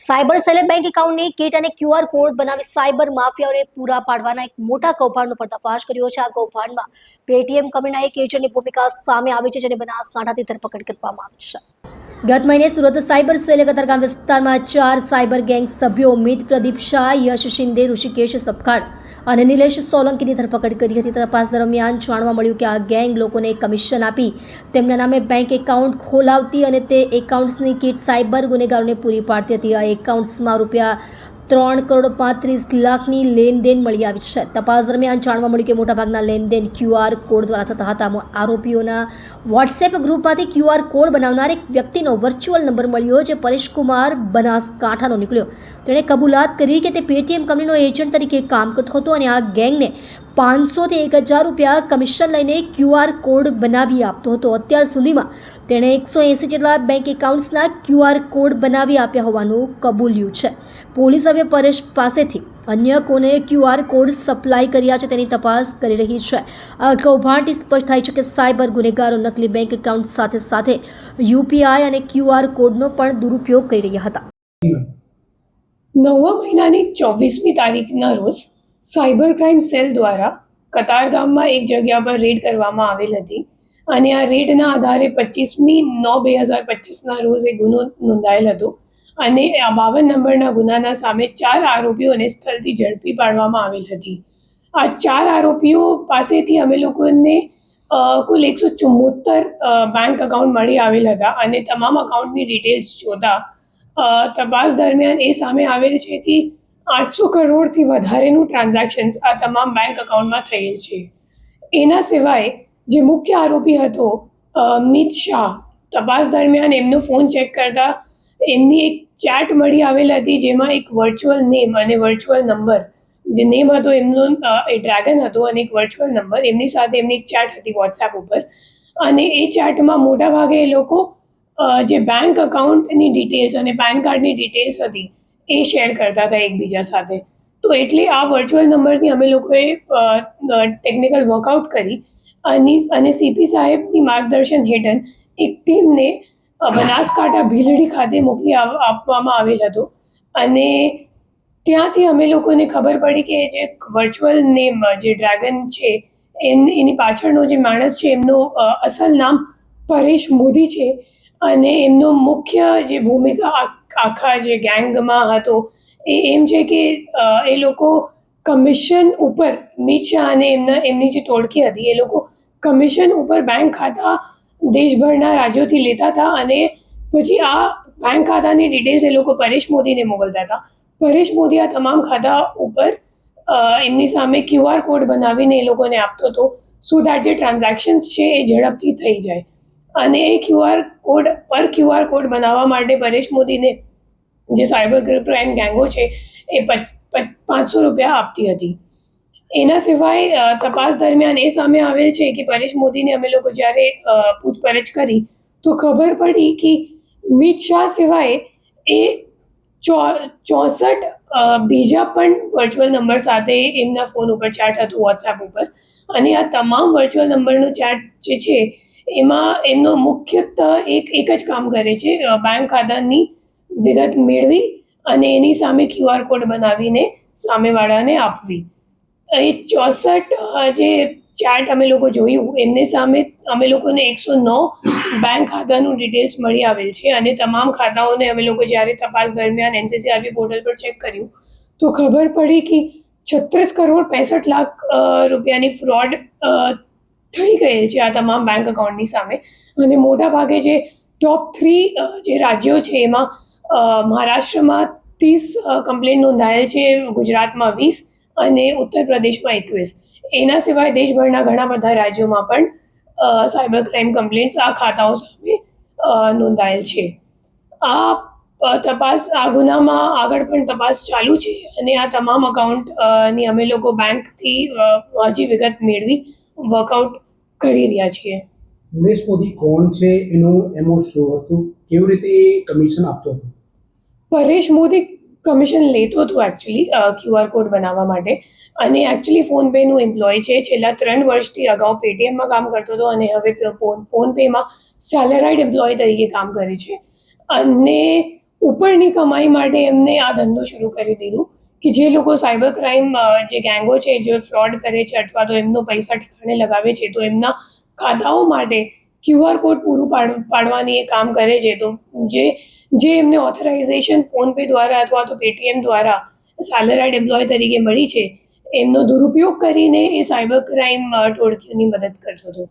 Cyber સેલે bank એકાઉન્ટની kit અને QR code બનાવી સાયબર માફિયાઓને પૂરા પાડવાના એક મોટા કૌભાંડનો પર્દાફાશ કર્યો છે. આ કૌભાંડમાં પેટીએમ કંપનીના એક એજન્ટની ભૂમિકા સામે આવી છે, જેને બનાસકાંઠાથી ધરપકડ કરવામાં આવી છે. ગત મહિને સુરત સાયબર સેલે કતારગામ વિસ્તારમાં ચાર સાયબર ગેંગ સભ્યો મિત પ્રદીપ શાહ, યશ શિંદે, ઋષિકેશ સપખાડ અને નિલેશ સોલંકીની ધરપકડ કરી હતી. તપાસ દરમિયાન જાણવા મળ્યું કે આ ગેંગ લોકોને કમિશન આપી તેમના નામે બેંક એકાઉન્ટ ખોલાવતી અને તે એકાઉન્ટ્સની કીટ સાયબર ગુનેગારોને પૂરી પાડતી હતી. આ એકાઉન્ટ્સમાં રૂપિયા ત્રણ કરોડ પાંત્રીસ લાખની લેનદેન મળી આવી છે. તપાસ દરમિયાન જાણવા મળ્યું કે મોટાભાગના લેનદેન ક્યુઆર કોડ દ્વારા થતા હતા. આરોપીઓના વોટ્સએપ ગ્રુપમાંથી ક્યુઆર કોડ બનાવનાર એક વ્યક્તિનો વર્ચ્યુઅલ નંબર મળ્યો જે પરેશકુમાર બનાસકાંઠાનો નીકળ્યો. તેણે કબૂલાત કરી કે તે પેટીએમ કંપનીનો એજન્ટ તરીકે કામ કરતો હતો અને આ ગેંગને પાંચસોથી એક હજાર રૂપિયા કમિશન લઈને ક્યુઆર કોડ બનાવી આપતો હતો. અત્યાર સુધીમાં તેણે એકસો એંસી જેટલા બેંક એકાઉન્ટ્સના ક્યુઆર કોડ બનાવી આપ્યા હોવાનું કબૂલ્યું છે. પોલીસ હવે પરેશ પાસેથી અન્ય કોને ક્યુઆર કોડ સપ્લાય કર્યા છે તેની તપાસ કરી રહી છે. કૌભાંડથી સ્પષ્ટ થાય છે કે સાયબર ગુનેગારો નકલી બેંક એકાઉન્ટ સાથે સાથે યુપીઆઈ અને ક્યુઆર કોડનો પણ દુરુપયોગ કરી રહ્યા હતા. નવમા મહિનાની ચોવીસમી તારીખના રોજ સાયબર ક્રાઇમ સેલ દ્વારા કતારગામમાં એક જગ્યા પર રેડ કરવામાં આવેલ હતી અને આ રેડના આધારે પચીસમી નવ બે હજાર પચીસના રોજ એ ગુનો નોંધાયેલ હતો. અને આ બાવન નંબરના ગુનાના સામે ચાર આરોપીઓને સ્થળથી ઝડપી પાડવામાં આવેલ હતી. આ ચાર આરોપીઓ પાસેથી અમે લોકોને કુલ એકસો ચુમ્મોતર બેંક અકાઉન્ટ મળી આવેલ હતા અને તમામ અકાઉન્ટની ડિટેલ્સ જોતા તપાસ દરમિયાન એ સામે આવેલ છે કે આઠસો કરોડથી વધારેનું ટ્રાન્ઝેક્શન્સ આ તમામ બેંક અકાઉન્ટમાં થયેલ છે. એના સિવાય જે મુખ્ય આરોપી હતો મિત શાહ, તપાસ દરમિયાન એમનો ફોન ચેક કરતા એમની એક ચેટ મળી આવેલ હતી જેમાં એક વર્ચ્યુઅલ નેમ અને વર્ચ્યુઅલ નંબર જે નેમ હતો એમનો એ ડ્રેગન હતો અને એક વર્ચ્યુઅલ નંબર એમની સાથે એમની એક ચાટ હતી વોટ્સએપ ઉપર. અને એ ચેટમાં મોટાભાગે એ લોકો જે બેંક અકાઉન્ટની ડિટેલ્સ અને પેન કાર્ડની ડિટેલ્સ હતી, એ શેર કરતા હતા એકબીજા સાથે. તો એટલે આ વર્ચ્યુઅલ નંબરથી અમે લોકોએ ટેકનિકલ વર્કઆઉટ કરી. અને અને સીપી સાહેબની માર્ગદર્શન હેઠળ એક ટીમને બનાસકાંઠા ભીલડી ખાતે મોકલી આપવામાં આવેલ હતો. અને ત્યાંથી અમે લોકોને ખબર પડી કે જે વર્ચ્યુઅલ નેમ જે ડ્રેગન છે, એમ, એની પાછળનો જે માણસ છે, એમનું અસલ નામ પરેશ મોદી છે. અને એમનો મુખ્ય જે ભૂમિકા આખા જે ગેંગમાં હતો, એ એમ છે કે એ લોકો કમિશન ઉપર મિત અને એમના, એમની જે ટોળકી હતી, એ લોકો કમિશન ઉપર બેંક ખાતા દેશભરના રાજ્યોથી લેતા હતા અને પછી આ બેંક ખાતાની ડિટેલ્સ એ લોકો પરેશ મોદીને મોકલતા હતા. પરેશ મોદી આ તમામ ખાતા ઉપર એમની સામે ક્યુઆર કોડ બનાવીને એ લોકોને આપતો હતો સો દેટ જે ટ્રાન્ઝેક્શન્સ છે એ ઝડપથી થઈ જાય. અને એ ક્યુઆર કોડ પર ક્યુઆર કોડ બનાવવા માટે પરેશ મોદીને જે સાયબર ક્રાઇમ ગેંગો છે, એ પચ, પચ- પાંચસો રૂપિયા આપતી હતી. એના સિવાય તપાસ દરમિયાન એ સામે આવેલ છે કે પરેશ મોદીને અમે લોકો જ્યારે પૂછપરછ કરી, તો ખબર પડી કે મિત શાહ સિવાય એ ચોસઠ બીજા પણ વર્ચ્યુઅલ નંબર સાથે એમના ફોન ઉપર ચેટ હતું વોટ્સએપ ઉપર. અને આ તમામ વર્ચ્યુઅલ નંબરનો ચેટ જે છે, એમાં એમનો મુખ્યત્વ એક એક જ કામ કરે છે બેંક ખાતાની વિગત મેળવી અને એની સામે ક્યુઆર કોડ બનાવીને સામેવાળાને આપવી. એ ચોસઠ જે ચાર્ટ અમે લોકો જોયું, એમની સામે અમે લોકોને એકસો નવ બેંક ખાતાનું ડિટેલ્સ મળી આવેલ છે અને તમામ ખાતાઓને અમે લોકો જ્યારે તપાસ દરમિયાન એનસીસીઆરબી પોર્ટલ પર ચેક કર્યું, તો ખબર પડી કે છત્રીસ કરોડ પેસઠ લાખ રૂપિયાની ફ્રોડ થઈ ગયેલ છે આ તમામ બેંક અકાઉન્ટની સામે. અને મોટા ભાગે જે ટોપ થ્રી જે રાજ્યો છે એમાં મહારાષ્ટ્રમાં ત્રીસ કમ્પ્લેન નોંધાયેલ છે, ગુજરાતમાં વીસ અને ઉત્તર પ્રદેશમાં એકવીસ. એના સિવાય દેશભરના ઘણા બધા રાજ્યોમાં પણ સાયબર ક્રાઇમ કમ્પ્લેન્ટ્સ આ ખાતાઓ સામે નોંધાયેલ છે. આ તપાસ આ ગુનામાં આગળ પણ તપાસ ચાલુ છે અને આ તમામ અકાઉન્ટની અમે લોકો બેંકથી હજી વિગત મેળવી વર્કઆઉટ કરી રહ્યા છીએ. ઉમેશ મોદી કોણ છે? એનું એમો શું હતું? કેવી રીતે કમિશન આપતો હતો? પરેશ મોદી કમિશન લેતો હતો એકચ્યુઅલી ક્યુઆર કોડ બનાવવા માટે. અને એકચ્યુઅલી ફોનપેનું એમ્પ્લોય છે, છેલ્લા ત્રણ વર્ષથી અગાઉ પેટીએમમાં કામ કરતો હતો અને હવે ફોનપેમાં સેલેરાઇડ એમ્પ્લોય તરીકે કામ કરે છે. અને ઉપરની કમાઈ માટે એમને આ ધંધો શરૂ કરી દીધું કે જે લોકો સાયબર ક્રાઇમ જે ગેંગો છે, જે ફ્રોડ કરે છે અથવા તો એમનો પૈસા ઠેકાણે લગાવે છે, તો એમના ખાતાઓ માટે ક્યુઆર કોડ પૂરું પાડ, પાડવાની એ કામ કરે છે તો જે જે એમને ઓથોરાઇઝેશન ફોનપે દ્વારા અથવા તો પેટીએમ દ્વારા સેલરાઇડ એમ્પ્લોય તરીકે મળી છે, એમનો દુરુપયોગ કરીને એ સાયબર ક્રાઇમ ટોળકીઓની મદદ કરતો હતો.